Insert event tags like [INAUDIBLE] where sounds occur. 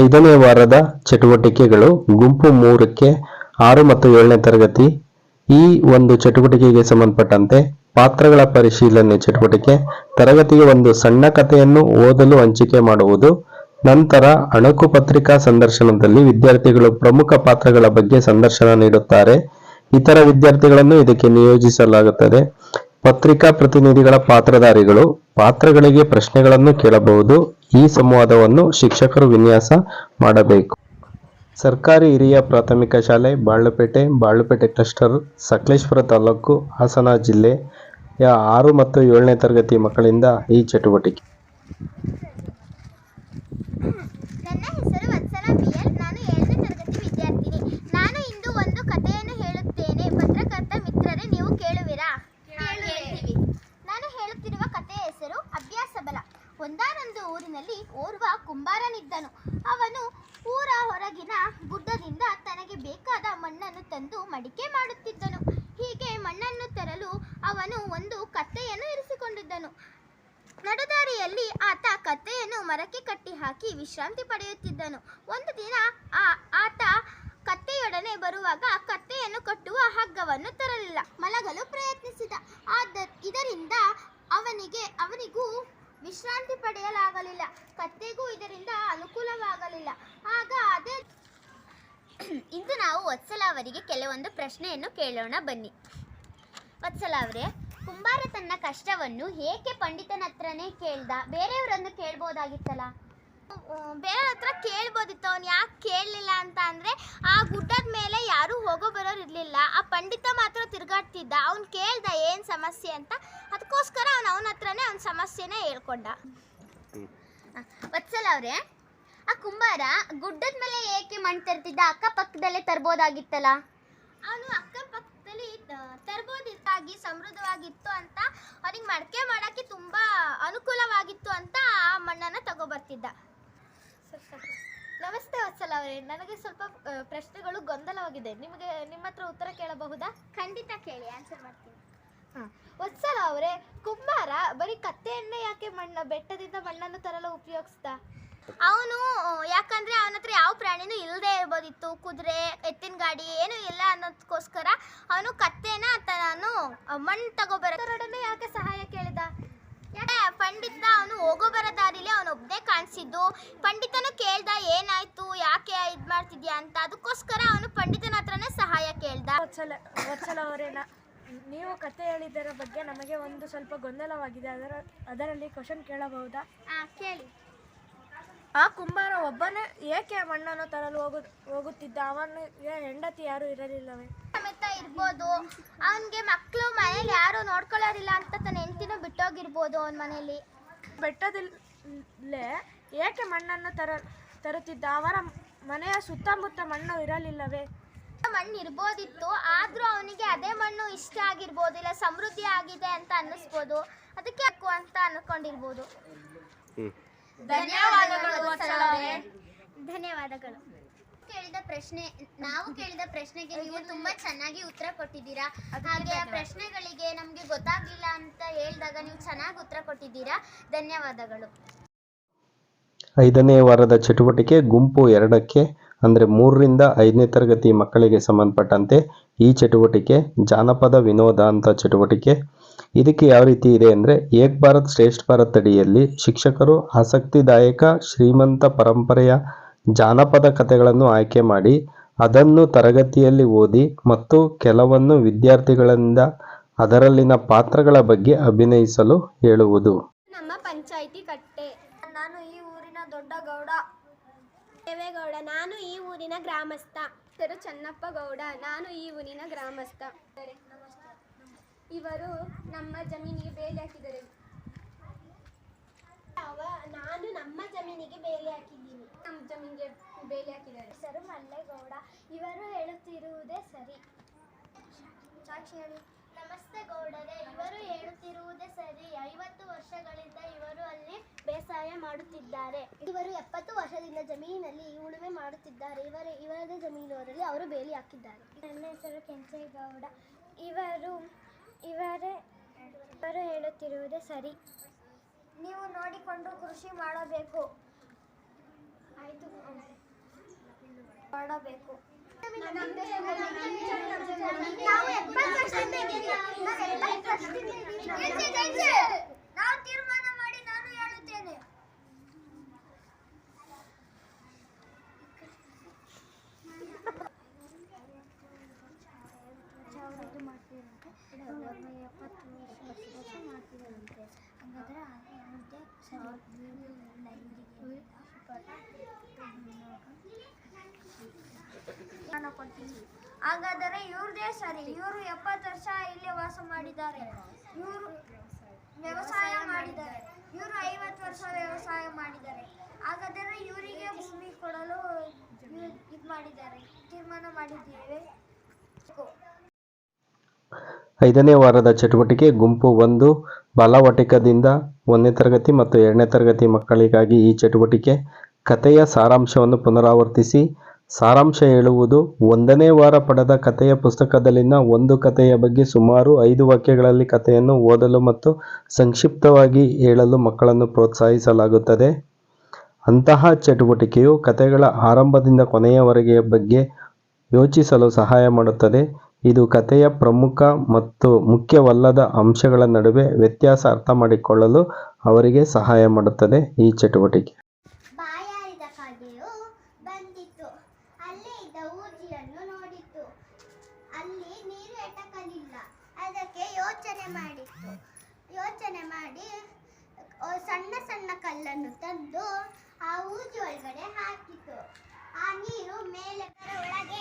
ಐದನೇ ವಾರದ ಚಟುವಟಿಕೆಗಳು ಗುಂಪು ಮೂರಕ್ಕೆ ಆರು ಮತ್ತು ಏಳನೇ ತರಗತಿ. ಈ ಒಂದು ಚಟುವಟಿಕೆಗೆ ಸಂಬಂಧಪಟ್ಟಂತೆ ಪಾತ್ರಗಳ ಪರಿಶೀಲನೆ ಚಟುವಟಿಕೆ, ತರಗತಿಗೆ ಒಂದು ಸಣ್ಣ ಕಥೆಯನ್ನು ಓದಲು ಹಂಚಿಕೆ ಮಾಡುವುದು, ನಂತರ ಅಣಕು ಪತ್ರಿಕಾ ಸಂದರ್ಶನದಲ್ಲಿ ವಿದ್ಯಾರ್ಥಿಗಳು ಪ್ರಮುಖ ಪಾತ್ರಗಳ ಬಗ್ಗೆ ಸಂದರ್ಶನ ನೀಡುತ್ತಾರೆ. ಇತರ ವಿದ್ಯಾರ್ಥಿಗಳನ್ನು ಇದಕ್ಕೆ ನಿಯೋಜಿಸಲಾಗುತ್ತದೆ. ಪತ್ರಿಕಾ ಪ್ರತಿನಿಧಿಗಳ ಪಾತ್ರಧಾರಿಗಳು ಪಾತ್ರಗಳಿಗೆ ಪ್ರಶ್ನೆಗಳನ್ನು ಕೇಳಬಹುದು. ಈ ಸಂವಾದವನ್ನು ಶಿಕ್ಷಕರು ವಿನ್ಯಾಸ ಮಾಡಬೇಕು. ಸರ್ಕಾರಿ ಹಿರಿಯ ಪ್ರಾಥಮಿಕ ಶಾಲೆ, ಬಾಳ್ಲಪೇಟೆ ಬಾಳುಪೇಟೆ ಕ್ಲಸ್ಟರ್ ಸಕಲೇಶ್ವರ ತಾಲೂಕು, ಹಾಸನ ಜಿಲ್ಲೆಯ ಆರು ಮತ್ತು ಏಳನೇ ತರಗತಿ ಮಕ್ಕಳಿಂದ ಈ ಚಟುವಟಿಕೆ ನನ್ನ ಹೆಸರು ವತ್ಸಲ ಬಿಎಲ್ ನಾನು ಏಳನೇ ತರಗತಿ ವಿದ್ಯಾರ್ಥಿನಿ ನಾನು ಇಂದು ಒಂದು ಕಥೆಯನ್ನು ಹೇಳುತ್ತೇನೆ ಪತ್ರಕರ್ತ ಮಿತ್ರರೇ ನೀವು ಕೇಳುವಿರಾ ಕೇಳುತ್ತೀವಿ ನಾನು ಹೇಳುತ್ತಿರುವ ಕಥೆಯ ಹೆಸರು ಅಭ್ಯಾಸ ಬಲ ಒಂದಾನೊಂದು ಊರಿನಲ್ಲಿ ಓರ್ವ ಕುಂಬಾರನಿದ್ದನು. ಅವನು ಊರ ಹೊರಗಿನ ಗುಡ್ಡದಿಂದ ತನಗೆ ಬೇಕಾದ ಮಣ್ಣನ್ನು ತಂದು ಮಡಿಕೆ ಮಾಡುತ್ತಿದ್ದನು. ಹೀಗೆ ಮಣ್ಣನ್ನು ತರಲು ಅವನು ಒಂದು ಕತ್ತೆಯನ್ನು ಇರಿಸಿಕೊಂಡಿದ್ದನು. ನಡುದಾರಿಯಲ್ಲಿ ಆತ ಕತ್ತೆಯನ್ನು ಮರಕ್ಕೆ ಕಟ್ಟಿ ಹಾಕಿ ವಿಶ್ರಾಂತಿ ಪಡೆಯುತ್ತಿದ್ದನು. ಒಂದು ದಿನ ಆ, ಆತ ಕತ್ತೆಯೊಡನೆ ಬರುವಾಗ ಕತ್ತೆಯನ್ನು ಕಟ್ಟುವ ಹಗ್ಗವನ್ನು ತರಲಿಲ್ಲ. ಮಲಗಲು ಪ್ರಯತ್ನಿಸಿದ. ಆದ, ಇದರಿಂದ ಅವನಿಗೆ, ಅವನಿಗೂ ವಿಶ್ರಾಂತಿ ಪಡೆಯಲಾಗಲಿಲ್ಲ. ಕತ್ತೆಗೂ ಇದರಿಂದ ಅನುಕೂಲವಾಗಲಿಲ್ಲ. ಆಗ ಅದೇ [COUGHS] ಇಂದು ನಾವು ವತ್ಸಲ ಅವರಿಗೆ ಕೆಲವೊಂದು ಪ್ರಶ್ನೆಯನ್ನು ಕೇಳೋಣ ಬನ್ನಿ. ವತ್ಸಲ ಅವರೇ, ಕುಂಬಾರ ತನ್ನ ಕಷ್ಟವನ್ನು ಏಕೆ ಪಂಡಿತನ ಹತ್ರನೇ ಕೇಳ್ದ? ಬೇರೆಯವರನ್ನು ಕೇಳ್ಬೋದಾಗಿತ್ತಲ್ಲ ಬೇರೆ ಹತ್ರ ಕೇಳ್ಬೋದಿತ್ತು, ಅವ್ನು ಯಾಕೆ ಕೇಳಲಿಲ್ಲ ಅಂತ ಅಂದರೆ ಆ ಗುಡ್ಡದ ಮೇಲೆ ಯಾರೂ ಹೋಗೋ ಬರೋರು ಇರಲಿಲ್ಲ. ಆ ಪಂಡಿತ ಮಾತ್ರ ತಿರುಗಾಡ್ತಿದ್ದ. ಅವ್ನು ಕೇಳ್ದ ಏನು ಸಮಸ್ಯೆ ಅಂತ. ಅದಕ್ಕೋಸ್ಕರ ಅವ್ನು ಅವನ ಹತ್ರನೇ ಅವ್ನ ಸಮಸ್ಯೆನೇ ಹೇಳ್ಕೊಂಡ. ವತ್ಸಲ ಅವರೇ, ಆ ಕುಂಬಾರ ಗುಡ್ಡದ ಮೇಲೆ ಏಕೆ ಮಣ್ಣು ತರ್ತಿದ್ದ? ಅಕ್ಕಪಕ್ಕದಲ್ಲೇ ತರ್ಬೋದಾಗಿತ್ತಲ್ಲ? ಅವನು ಅಕ್ಕಪಕ್ಕದಲ್ಲಿ ತರ್ಬೋದಿತ್ತಾಗಿ, ಸಮೃದ್ಧವಾಗಿತ್ತು ಅಂತ ಅವನಿಗೆ ಮಡಕೆ ಮಾಡೋಕ್ಕೆ ತುಂಬ ಅನುಕೂಲವಾಗಿತ್ತು ಅಂತ ಆ ಮಣ್ಣನ್ನು ತಗೊಬರ್ತಿದ್ದ ನಮಸ್ತೆ ವತ್ಸಲ ಅವರೇ ನನಗೆ ಸ್ವಲ್ಪ ಪ್ರಶ್ನೆಗಳು ಗೊಂದಲವಾಗಿದೆ. ನಿಮಗೆ ನಿಮ್ಮ ಹತ್ರ ಉತ್ತರ ಕೇಳಬಹುದಾ? ಖಂಡಿತ ಕೇಳಿ ಆನ್ಸರ್ ಮಾಡ್ತೀನಿ. ಹಾಂ. ವತ್ಸಲ ಅವರೇ ಕುಂಬಾರ ಬರೀ ಕತ್ತೆಯನ್ನೇ ಯಾಕೆ ಮಣ್ಣ ಬೆಟ್ಟದಿಂದ ಮಣ್ಣನ್ನು ತರಲು ಉಪಯೋಗಿಸ್ದ ಅವನು ಯಾಕಂದ್ರೆ ಅವನ ಹತ್ರ ಯಾವ ಪ್ರಾಣಿನೂ ಇಲ್ಲದೆ ಇರ್ಬೋದಿತ್ತು. ಕುದುರೆ ಎತ್ತಿನ ಗಾಡಿ ಏನೂ ಇಲ್ಲ ಅನ್ನೋದಕ್ಕೋಸ್ಕರ ಅವನು ಕತ್ತೆನ ತಾನು ಮಣ್ಣು ತಗೋಬರೋಡನೆ ಯಾಕೆ ಸಹಾಯ ಕೇಳಿದ? ಯಾಕೆ ಪಂಡಿತ ಅವನು ಹೋಗೋ ಬರೋ ದಾರಿಲಿ ಅವನು ಒಬ್ಬನೇ ಕಾಣಿಸಿದ್ದು. ಪಂಡಿತನು ಕೇಳ್ದ ಏನಾಯ್ತು? ಇದು ಮಾಡ್ತಿದ್ಯಾ ಅಂತ ಅದಕ್ಕೋಸ್ಕರ ಅವನು ಪಂಡಿತನ ಹತ್ರನೇ ಸಹಾಯ ಕೇಳ್ದ. ವತ್ಸಲ ವತ್ಸಲ ಅವರೇ ನೀವು ಕತೆ ಹೇಳಿದ್ದರ ಬಗ್ಗೆ ನಮಗೆ ಒಂದು ಸ್ವಲ್ಪ ಗೊಂದಲವಾಗಿದೆ. ಅದರ ಅದರಲ್ಲಿ ಕ್ವಶನ್ ಕೇಳಬಹುದಾ? ಆ, ಕೇಳಿ. ಆ ಕುಂಬಾರ ಒಬ್ಬನೇ ಏಕೆ ಮಣ್ಣನ್ನು ತರಲು ಹೋಗು ಹೋಗುತ್ತಿದ್ದ? ಅವನಿಗೆ ಹೆಂಡತಿ ಯಾರು ಇರಲಿಲ್ಲವೇ? ಸಮೇತ ಇರ್ಬೋದು. ಅವನಿಗೆ ಮಕ್ಕಳು ಮನೇಲಿ ಯಾರು ನೋಡ್ಕೊಳ್ಳೋರಿಲ್ಲ ಅಂತ ತನ್ನ ಹೆಂಡತಿನೂ ಬಿಟ್ಟೋಗಿರ್ಬೋದು ಅವನ ಮನೇಲಿ. ಬೆಟ್ಟದಲ್ಲೇ ಏಕೆ ಮಣ್ಣನ್ನು ತರ ತರುತ್ತಿದ್ದ? ಅವರ ಮನೆಯ ಸುತ್ತಮುತ್ತ ಮಣ್ಣು ಇರಲಿಲ್ಲವೇ? ಮಣ್ಣು ಇರ್ಬೋದಿತ್ತು ಆದ್ರೂ ಅವನಿಗೆ ಅದೇ ಮಣ್ಣು ಇಷ್ಟ ಆಗಿರ್ಬೋದು ಇಲ್ಲ ಸಮೃದ್ಧಿ ಆಗಿದೆ ಅಂತ ಅನ್ನಿಸ್ಬೋದು. ಅದಕ್ಕೆ ಹಾಕು ಅಂತ ಅನ್ಕೊಂಡಿರ್ಬೋದು. ಧನ್ಯವಾದಗಳು ಧನ್ಯವಾದಗಳು. ಕೇಳಿದ ಪ್ರಶ್ನೆ ನಾವು ಕೇಳಿದ ಪ್ರಶ್ನೆಗೆ ನೀವು ತುಂಬಾ ಚೆನ್ನಾಗಿ ಉತ್ತರ ಕೊಟ್ಟಿದ್ದೀರಾ. ಹಾಗೆ ಆ ಪ್ರಶ್ನೆಗಳಿಗೆ ನಮಗೆ ಗೊತ್ತಾಗ್ಲಿಲ್ಲ ಅಂತ ಹೇಳಿದಾಗ ನೀವು ಚೆನ್ನಾಗಿ ಉತ್ತರ ಕೊಟ್ಟಿದ್ದೀರಾ. ಧನ್ಯವಾದಗಳು. ಐದನೇ ವಾರದ ಚಟುವಟಿಕೆ ಗುಂಪು ಎರಡಕ್ಕೆ, ಅಂದರೆ ಮೂರರಿಂದ ಐದನೇ ತರಗತಿ ಮಕ್ಕಳಿಗೆ ಸಂಬಂಧಪಟ್ಟಂತೆ ಈ ಚಟುವಟಿಕೆ, ಜಾನಪದ ವಿನೋದ ಅಂತ ಚಟುವಟಿಕೆ. ಇದಕ್ಕೆ ಯಾವ ರೀತಿ ಇದೆ ಅಂದರೆ, ಏಕ್ ಭಾರತ್ ಶ್ರೇಷ್ಠ ಭಾರತ್ ಅಡಿಯಲ್ಲಿ ಶಿಕ್ಷಕರು ಆಸಕ್ತಿದಾಯಕ, ಶ್ರೀಮಂತ ಪರಂಪರೆಯ ಜಾನಪದ ಕಥೆಗಳನ್ನು ಆಯ್ಕೆ ಮಾಡಿ, ಅದನ್ನು ತರಗತಿಯಲ್ಲಿ ಓದಿ ಮತ್ತು ಕೆಲವನ್ನು ವಿದ್ಯಾರ್ಥಿಗಳಿಂದ ಅದರಲ್ಲಿನ ಪಾತ್ರಗಳ ಬಗ್ಗೆ ಅಭಿನಯಿಸಲು ಹೇಳುವುದು. ನಮ್ಮ ಪಂಚಾಯಿತಿ ಊರಿನ ದೊಡ್ಡ ಗೌಡ ದೇವೇಗೌಡ ನಾನು ಈ ಊರಿನ ಗ್ರಾಮಸ್ಥ. ಹೆಸರು ಚನ್ನಪ್ಪ ಗೌಡ ನಾನು ಈ ಊರಿನ ಗ್ರಾಮಸ್ಥ. ಇವರು ನಮ್ಮ ಜಮೀನಿಗೆ ಬೇಲಿ ಹಾಕಿದ್ದಾರೆ. ಅವ ನಾನು ನಮ್ಮ ಜಮೀನಿಗೆ ಬೇಲಿ ಹಾಕಿದ್ದೀನಿ. ನಮ್ಮ ಜಮೀನಿಗೆ ಬೇಲಿ ಹಾಕಿದ್ದಾರೆ. ಹೆಸರು ಮಲ್ಲೇಗೌಡ ಇವರು ಹೇಳುತ್ತಿರುವುದೇ ಸರಿ. ಸಾಕ್ಷಿ ಹೇಳಿ. ನಮಸ್ತೆ ಗೌಡರೇ ಇವರು ಹೇಳುತ್ತಿರುವುದೇ ಸರಿ ಐವತ್ತು ವರ್ಷಗಳಿಂದ ಇವರು ಅಲ್ಲಿ ಬೇಸಾಯ ಮಾಡುತ್ತಿದ್ದಾರೆ ಇವರು ಎಪ್ಪತ್ತು ವರ್ಷದಿಂದ ಜಮೀನಿನಲ್ಲಿ ಉಳುಮೆ ಮಾಡುತ್ತಿದ್ದಾರೆ ಇವರ ಇವರದೇ ಜಮೀನಿನವರಲ್ಲಿ ಅವರು ಬೇಲಿ ಹಾಕಿದ್ದಾರೆ ನನ್ನ ಹೆಸರು ಕೆಂಚೇಗೌಡ ಇವರು ಇವರೇ ಇವರು ಹೇಳುತ್ತಿರುವುದೇ ಸರಿ ನೀವು ನೋಡಿಕೊಂಡು ಕೃಷಿ ಮಾಡಬೇಕು ಆಯಿತು ಮಾಡಬೇಕು ನಾವು ಎಪ್ಪತ್ತು ವರ್ಷದಿಂದ ಇದ್ದೀವಿ. ನಾವು ಎಪ್ಪತ್ತು ವರ್ಷದಿಂದ ಇದ್ದೀವಿ. ನಾವು ತೀರ್ಮಾನ ಮಾಡಿ ನಾನು ಹೇಳುತ್ತೇನೆ ಇದು ಮಾಡ್ತೀರಂತೆ ಎಪ್ಪತ್ತು ಹಾಗಾದರೆ ಇವ್ರದೇ ಸರಿ. ಇವರು ಎಪ್ಪತ್ತು ವರ್ಷ ಇಲ್ಲಿ ವಾಸ ಮಾಡಿದ್ದಾರೆ. ಇವರು ವ್ಯವಸಾಯ ಮಾಡಿದ್ದಾರೆ. ಇವರು ಐವತ್ತು ವರ್ಷ ವ್ಯವಸಾಯ ಮಾಡಿದ್ದಾರೆ. ಹಾಗಾದರೆ ಇವರಿಗೆ ಭೂಮಿ ಕೊಡಲು ಇದು ಮಾಡಿದ್ದಾರೆ. ತೀರ್ಮಾನ ಮಾಡಿದ್ದೇವೆ. ಐದನೇ ವಾರದ ಚಟುವಟಿಕೆ ಗುಂಪು ಒಂದು. ಬಾಲಾವಟಿಕದಿಂದ ಒಂದನೇ ತರಗತಿ ಮತ್ತು ಎರಡನೇ ತರಗತಿ ಮಕ್ಕಳಿಗಾಗಿ ಈ ಚಟುವಟಿಕೆ. ಕಥೆಯ ಸಾರಾಂಶವನ್ನು ಪುನರಾವರ್ತಿಸಿ. ಸಾರಾಂಶ ಹೇಳುವುದು ಒಂದನೇ ವಾರ ಪಡೆದ ಕಥೆಯ ಪುಸ್ತಕದಲ್ಲಿನ ಒಂದು ಕಥೆಯ ಬಗ್ಗೆ ಸುಮಾರು ಐದು ವಾಕ್ಯಗಳಲ್ಲಿ ಕಥೆಯನ್ನು ಓದಲು ಮತ್ತು ಸಂಕ್ಷಿಪ್ತವಾಗಿ ಹೇಳಲು ಮಕ್ಕಳನ್ನು ಪ್ರೋತ್ಸಾಹಿಸಲಾಗುತ್ತದೆ. ಅಂತಹ ಚಟುವಟಿಕೆಯು ಕಥೆಗಳ ಆರಂಭದಿಂದ ಕೊನೆಯವರೆಗೆ ಬಗ್ಗೆ ಯೋಚಿಸಲು ಸಹಾಯ ಮಾಡುತ್ತದೆ. ಇದು ಕಥೆಯ ಪ್ರಮುಖ ಮತ್ತು ಮುಖ್ಯವಲ್ಲದ ಅಂಶಗಳ ನಡುವೆ ವ್ಯತ್ಯಾಸ ಅರ್ಥ ಮಾಡಿಕೊಳ್ಳಲು ಅವರಿಗೆ ಸಹಾಯ ಮಾಡುತ್ತದೆ ಈ ಚಟುವಟಿಕೆ. ಸಣ್ಣ ಸಣ್ಣ ಕಲ್ಲನ್ನು ತಂದು ಆ ಒಳಗಡೆ ಆ ನೀರು ಮೇಲೆ ಒಳಗೆ